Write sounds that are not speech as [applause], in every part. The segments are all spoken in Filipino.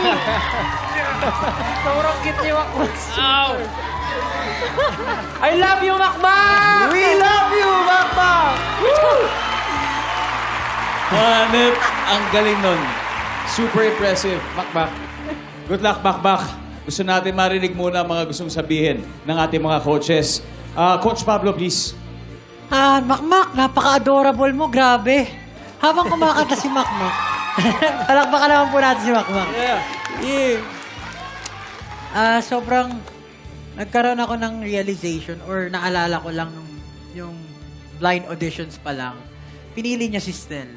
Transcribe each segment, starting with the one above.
[laughs] Sobrang cute ni Makmak. I love you, Makmak! We love you, Makmak! Hanep, ang galing nun. Super impressive, Makmak. Good luck, Makmak. Gusto natin marinig muna ang mga gustong sabihin ng ating mga coaches. Ah, Coach Pablo, please. Ah, Makmak, napaka-adorable mo, grabe. Habang kumakanta si Makmak. [laughs] Palakpakan naman po natin si Makmak. Yeah. Yeah. Ah, sobrang nagkaroon ako ng realization or naalala ko lang nung yung blind auditions pa lang. Pinili niya si Stel.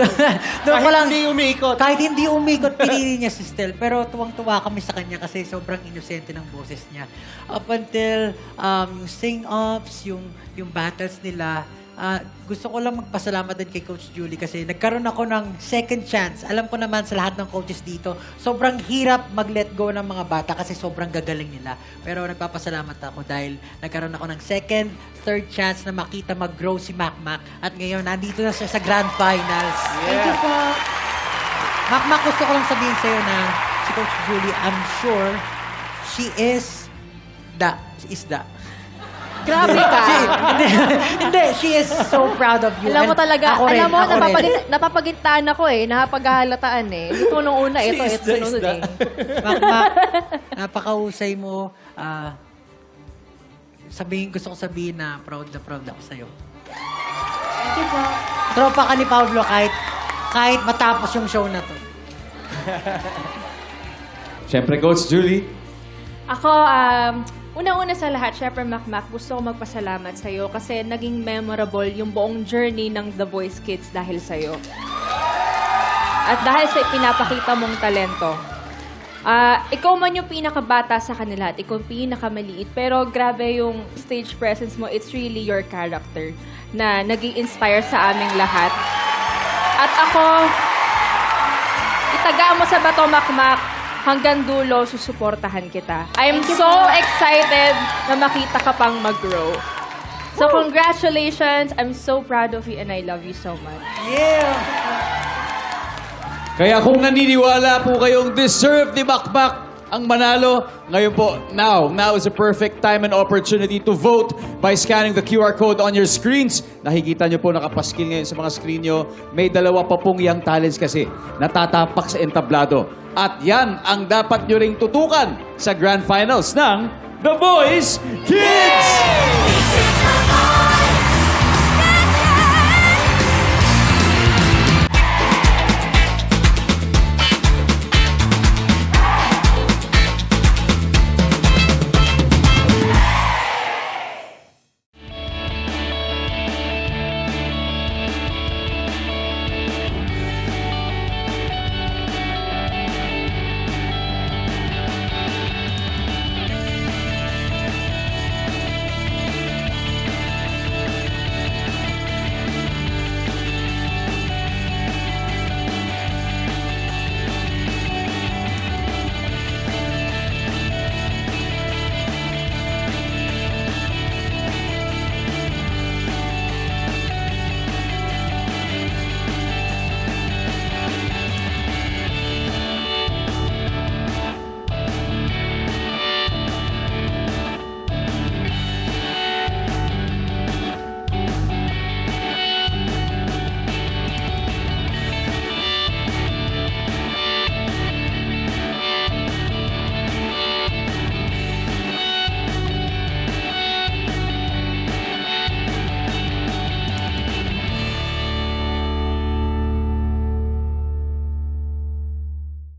[laughs] Doon ko Kahit lang hindi umiikot. Kahit hindi umikot, pinili niya si Stel. Pero tuwang-tuwa kami sa kanya kasi sobrang inosente ng boses niya. Up until um, yung sing-ups, yung, yung battles nila, ah, gusto ko lang magpasalamat din kay Coach Julie kasi nagkaroon ako ng second chance. Alam ko naman sa lahat ng coaches dito, sobrang hirap mag-let go ng mga bata kasi sobrang gagaling nila. Pero nagpapasalamat ako dahil nagkaroon ako ng second, third chance na makita mag-grow si Macmac. At ngayon, nandito na siya sa Grand Finals. Thank you po. Macmac, gusto ko lang sabihin sa'yo na si Coach Julie, I'm sure she is the, is the. Grabe ka. She, hindi, hindi, she is so proud of you. Alam mo And talaga, ako rin, alam mo, ako rin. napapagit, napapagintaan ako eh. Napapagahalataan eh. Ito nung una, ito, Is ito the- sunod is the- eh. Makmak, napakahusay mo. Ah, sabihin, gusto ko sabihin na proud na proud ako sa'yo. Thank you po. Tropa ka ni Pablo kahit, kahit matapos yung show na to. Siyempre, Coach Julie. Ako, um, una-una sa lahat, syempre, Makmak, gusto ko magpasalamat sa'yo kasi naging memorable yung buong journey ng The Voice Kids dahil sa'yo. At dahil sa pinapakita mong talento. Ah, ikaw man yung pinakabata sa kanila at ikaw yung pinakamaliit. Pero grabe yung stage presence mo. It's really your character na naging inspire sa aming lahat. At ako, itaga mo sa bato, Makmak. Hanggang dulo, susuportahan kita. I'm so excited na makita ka pang mag-grow. So congratulations. I'm so proud of you and I love you so much. Yeah! Kaya kung naniniwala po kayong deserve ni Makmak ang manalo, ngayon po, now, now is a perfect time and opportunity to vote by scanning the QR code on your screens. Nakikita nyo po nakapaskil ngayon sa mga screen nyo. May dalawa pa pong young talents kasi natatapak sa entablado. At yan ang dapat nyo ring tutukan sa Grand Finals ng The Voice Kids!